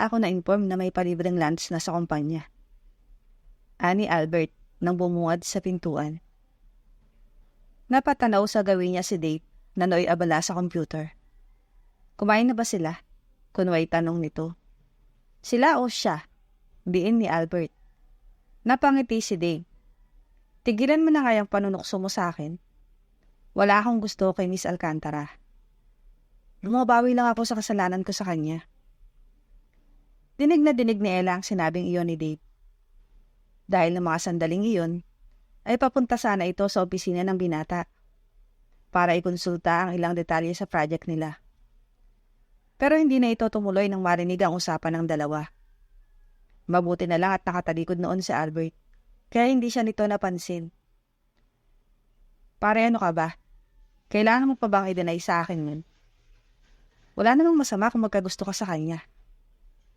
Ako na-inform na may palibreng lunch na sa kumpanya. Ani Albert nang bumuwad sa pintuan. Napatanaw sa gawin niya si Dave na nooy abala sa computer. Kumain na ba sila? Kunway tanong nito. Sila o siya? Diin ni Albert. Napangiti si Dave. Tigilan mo na kayang panunokso mo sa akin. Wala akong gusto kay Miss Alcantara. Lumabawi lang ako sa kasalanan ko sa kanya. Dinig na dinig ni Ella ang sinabing iyon ni Dave. Dahil ng mga sandaling iyon, ay papunta sana ito sa opisina ng binata para ikonsulta ang ilang detalye sa project nila. Pero hindi na ito tumuloy nang marinig ang usapan ng dalawa. Mabuti na lang at nakatalikod noon si Albert, kaya hindi siya nito napansin. Pare ano ka ba? Kailangan mo pa bang i-deny sa akin nun? Wala namang masama kung magkagusto ka sa kanya.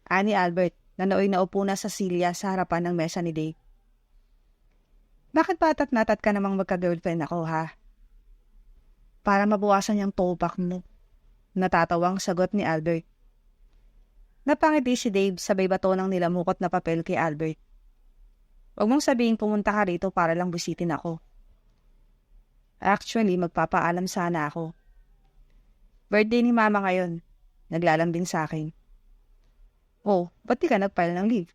Ani Albert, na nooy naupo na sa silya sa harapan ng mesa ni Dave. Bakit patat natat ka namang magka-girlfriend ako, ha? Para mabuwasan yung topak mo. Natatawang sagot ni Albert. Napangiti si Dave sabay bato ng nilamukot na papel kay Albert. Huwag mong sabihin pumunta ka rito para lang busitin ako. Actually, magpapaalam sana ako. Birthday ni Mama ngayon. Naglalambing sa akin. Oh, ba't di ka nag-file ng leave?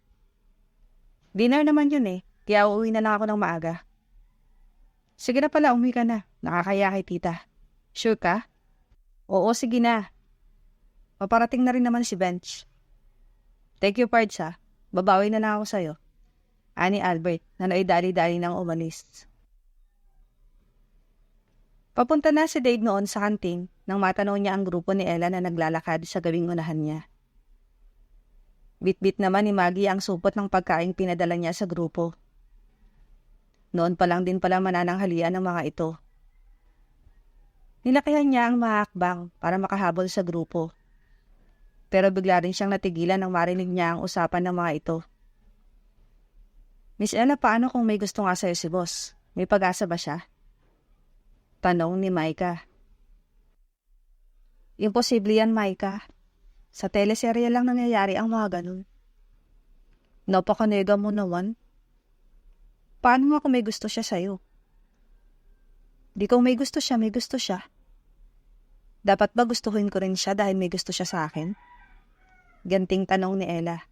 Dinner naman yun eh. Kaya uuwi na lang ako ng maaga. Sige na pala, umuwi ka na. Nakakaya kay tita. Sure ka? Oo, sige na. Paparating na rin naman si Bench. Thank you, Pards ha. Babawi na lang ako sa'yo. Ani Albert, na naidali-dali ng umalis. Papunta na si Dave noon sa kantin nang matanong niya ang grupo ni Ella na naglalakad sa gawing unahan niya. Bit-bit naman ni Maggie ang supot ng pagkain pinadala niya sa grupo. Noon pa lang din pala manananghalian ng mga ito. Nilakihan niya ang mahakbang para makahabol sa grupo. Pero bigla rin siyang natigilan nang marinig niya ang usapan ng mga ito. Miss Ella, paano kung may gusto nga sa'yo si boss? May pag-asa ba siya? Tanong ni Maika. Imposible yan, Maika. Sa teleserye lang nangyayari ang mga ganun. Napakanega mo naman. Paano nga kung may gusto siya sa'yo? Di kung may gusto siya, may gusto siya. Dapat ba gustuhin ko rin siya dahil may gusto siya sa akin? Ganting tanong ni Ella.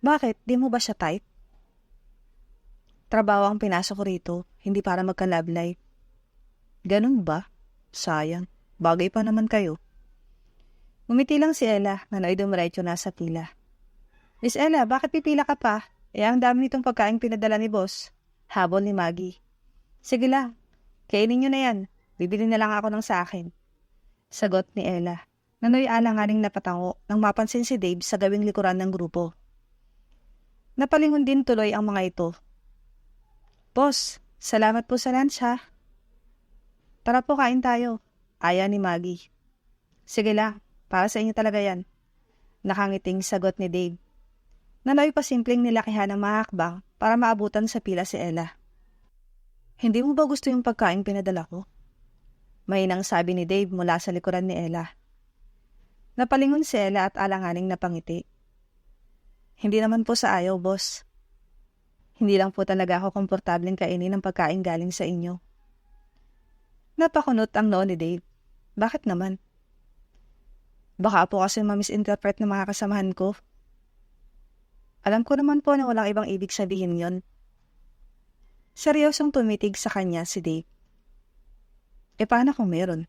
Bakit? Di mo ba siya type? Trabaho ang pinasok ko rito, hindi para magka-love life. Ganun ba? Sayang. Bagay pa naman kayo. Umiti lang si Ella na naoy dumiretso na sa pila. Miss Ella, bakit pipila ka pa? Eh, ang dami nitong pagkain pinadala ni boss. Habol ni Maggie. Sige lang. Kainin nyo na yan. Bibili na lang ako ng sa akin. Sagot ni Ella. Nanoy alanganing napatango nang mapansin si Dave sa gawing likuran ng grupo. Napalingon din tuloy ang mga ito. Boss, salamat po sa lunch ha. Tara po kain tayo. Aya ni Maggie. Sige lang, para sa inyo talaga yan. Nakangiting sagot ni Dave. Nanoy pa simpleng nilakihan ng mga hakbang para maabutan sa pila si Ella. Hindi mo ba gusto yung pagkain pinadala ko? Mahinang sabi ni Dave mula sa likuran ni Ella. Napalingon si Ella at alanganing napangiti. Hindi naman po sa ayaw, boss. Hindi lang po talaga ako komportableng kainin ng pagkain galing sa inyo. Napakunot ang noo ni Dave. Bakit naman? Baka po kasi ma-misinterpret ng mga kasamahan ko alam ko naman po na walang ibang ibig sabihin yon. Seryosong tumitig sa kanya si Dave. E paano kung meron?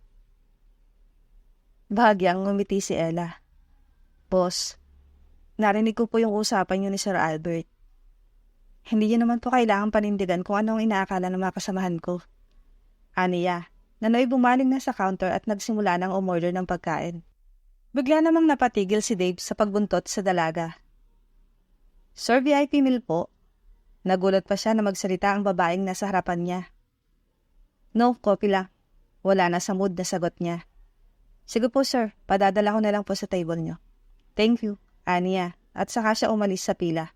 Bahagyang ngumiti si Ella. Boss, narinig ko po yung usapan niyo ni Sir Albert. Hindi niyo naman po kailangan panindigan kung anong inaakala ng mga kasamahan ko. Aniya, nanoy bumaling na sa counter at nagsimula ng umorder ng pagkain. Bigla namang napatigil si Dave sa pagbuntot sa dalaga Sir VIP meal po. Nagulat pa siya na magsalita ang babaeng nasa harapan niya. No, copy lang. Wala na sa mood na sagot niya. Sige po sir, padadala ko na lang po sa table niyo. Thank you, Ania, at saka siya umalis sa pila.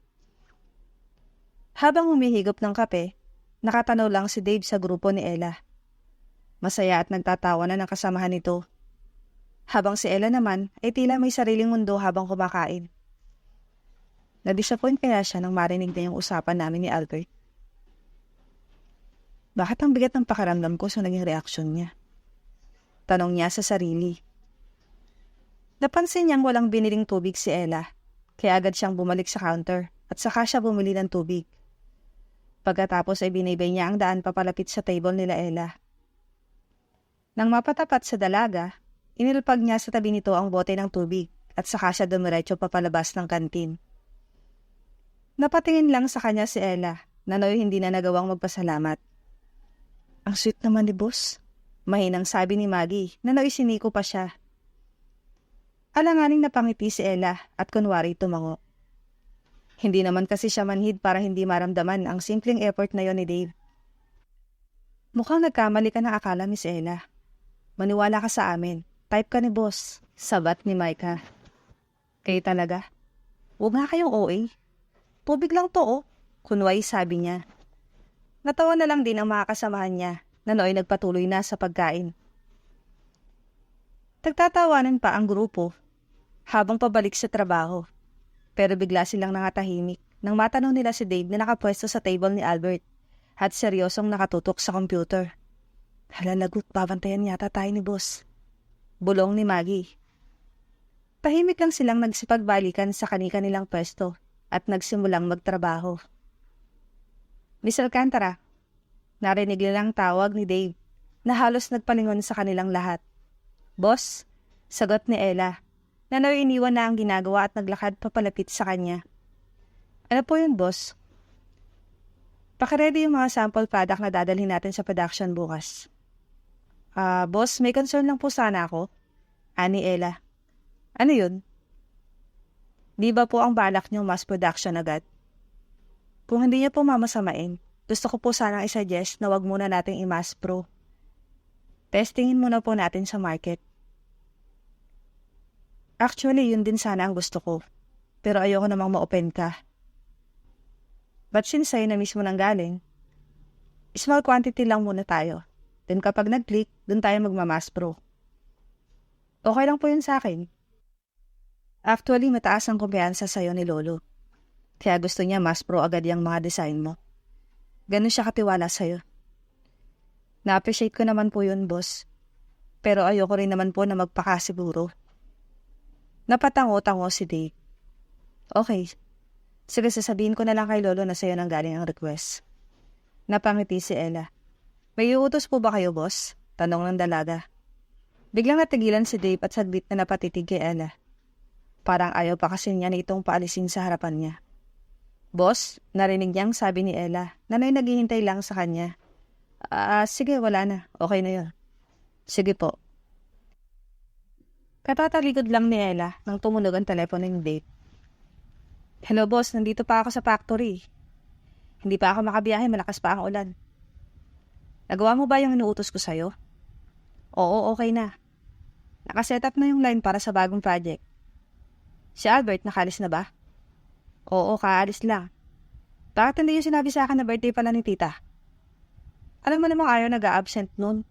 Habang humihigop ng kape, nakatanaw lang si Dave sa grupo ni Ella. Masaya at nagtatawa na ng kasamahan nito. Habang si Ella naman ay tila may sariling mundo habang kumakain. Na-disappoint kaya siya nang marinig na yung usapan namin ni Albert. Bakit ang bigat ng pakaramdam ko sa naging reaksyon niya? Tanong niya sa sarili. Napansin niyang walang biniling tubig si Ella, kaya agad siyang bumalik sa counter at saka siya bumili ng tubig. Pagkatapos ay binibay niya ang daan papalapit sa table nila Ella. Nang mapatapat sa dalaga, inilpag niya sa tabi nito ang bote ng tubig at saka siya dumiretso papalabas ng kantin. Napatingin lang sa kanya si Ella na noy hindi na nagawang magpasalamat. Ang sweet naman ni boss. Mahinang sabi ni Maggie na noy siniko pa siya. Alanganing napangiti si Ella at kunwari tumango. Hindi naman kasi siya manhid para hindi maramdaman ang simpleng effort na yon ni Dave. Mukhang nagkamali ka ng akala, Miss Ella. Maniwala ka sa amin. Type ka ni boss. Sabat ni Micah. Kayo talaga? Huwag nga kayong OA. Tubig lang to, oh. Kunway sabi niya. Natawa na lang din ang mga kasamahan niya na nooy nagpatuloy na sa pagkain. Tagtatawanan pa ang grupo habang pabalik sa trabaho. Pero bigla silang nangatahimik nang matanong nila si Dave na nakapwesto sa table ni Albert at seryosong nakatutok sa computer. Hala lagot, babantayan yata tayo ni boss. Bulong ni Maggie. Tahimik lang silang nagsipagbalikan sa kanika nilang pwesto at nagsimulang magtrabaho. Miss Alcantara, narinig nilang tawag ni Dave na halos nagpalingon sa kanilang lahat. Boss, sagot ni Ella na iniwan na ang ginagawa at naglakad papalapit sa kanya. Ano po yun, boss? Pakiready yung mga sample product na dadalhin natin sa production bukas. Ah, boss, may concern lang po sana ako. Ani Ella. Ano yun? Di ba po ang balak niyo mass production agad? Kung hindi niya po mamasamain, gusto ko po sana i-suggest na wag muna nating i-mass pro. Testingin muna po natin sa market. Actually, yun din sana ang gusto ko. Pero ayoko namang ma-open ka. But since sa'yo na mismo nang galing, small quantity lang muna tayo. Then kapag nag-click, dun tayo magmamass pro. Okay lang po yun sa akin. Actually, mataas ang kumpiyansa sa'yo ni Lolo. Kaya gusto niya mass pro agad yung mga design mo. Ganun siya katiwala sa'yo. Na-appreciate ko naman po yun, boss. Pero ayoko rin naman po na magpakasiguro. Napatango-tango si Dave. Okay. Sige, sasabihin ko na lang kay Lolo na sa'yo nang galing ang request. Napangiti si Ella. May iutos po ba kayo, boss? Tanong ng dalaga. Biglang natigilan si Dave at saglit na napatitig kay Ella. Parang ayaw pa kasi niya na itong paalisin sa harapan niya. Boss, narinig niyang sabi ni Ella na may naghihintay lang sa kanya. Ah, sige, wala na. Okay na yun. Sige po. Katatalikod lang ni Ella nang tumunog ang telepono ng Dave. Hello boss, nandito pa ako sa factory. Hindi pa ako makabiyahe, malakas pa ang ulan. Nagawa mo ba yung inuutos ko sa'yo? Oo, okay na. Nakaset up na yung line para sa bagong project. Si Albert, nakalis na ba? Oo, kaalis lang. Bakit hindi yung sinabi sa akin na birthday pala ni tita? Alam mo namang ayaw nag-absent nun.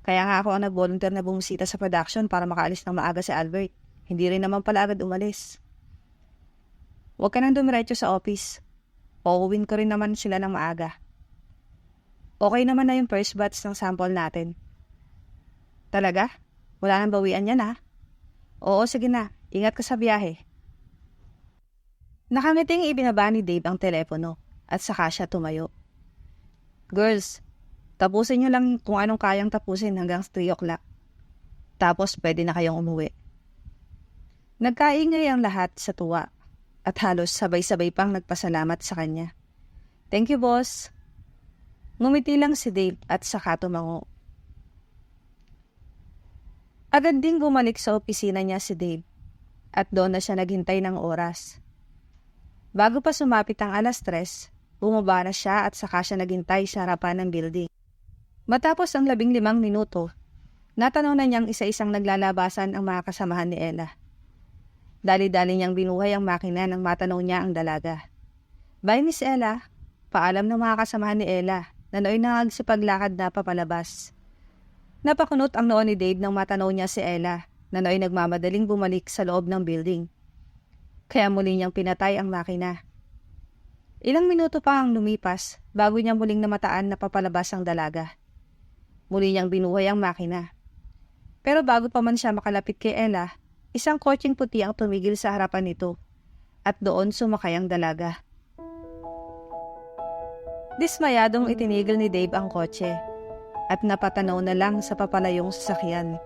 Kaya nga ako ang nag-volunteer na bumisita sa production para makaalis ng maaga si Albert. Hindi rin naman pala agad umalis. Huwag ka nang dumiretso sa office. Pauwin ko rin naman sila ng maaga. Okay naman na yung first batch ng sample natin. Talaga? Wala nang bawian yan ha? Oo, sige na. Ingat ka sa biyahe. Nakangiting ibinaba ni Dave ang telepono at saka siya tumayo. Girls, tapusin nyo lang kung anong kayang tapusin hanggang 3 o'clock. Tapos pwede na kayong umuwi. Nagkaingay ang lahat sa tuwa at halos sabay-sabay pang nagpasalamat sa kanya. Thank you, boss. Ngumiti lang si Dave at saka tumango. Agad ding bumalik sa opisina niya si Dave at doon na siya naghintay ng oras. Bago pa sumapit ang alas tres, bumaba na siya at saka siya naghintay sa harapan ng building. Matapos ang labing limang minuto, natanong na niyang isa-isang naglalabasan ang mga kasamahan ni Ella. Dali-dali niyang binuhay ang makina nang matanong niya ang dalaga. Bye, Miss Ella. Paalam ng mga kasamahan ni Ella na nooy nangagsipag na papalabas. Napakunot ang noon ni Dave nang matanaw niya si Ella na Noy nagmamadaling bumalik sa loob ng building. Kaya muli niyang pinatay ang makina. Ilang minuto pa ang lumipas bago niya muling namataan na papalabas ang dalaga. Muli niyang binuhay ang makina. Pero bago pa man siya makalapit kay Ella, isang kotseng puti ang tumigil sa harapan nito at doon sumakay ang dalaga. Dismayadong itinigil ni Dave ang kotse at napatanaw na lang sa papalayong sasakyan.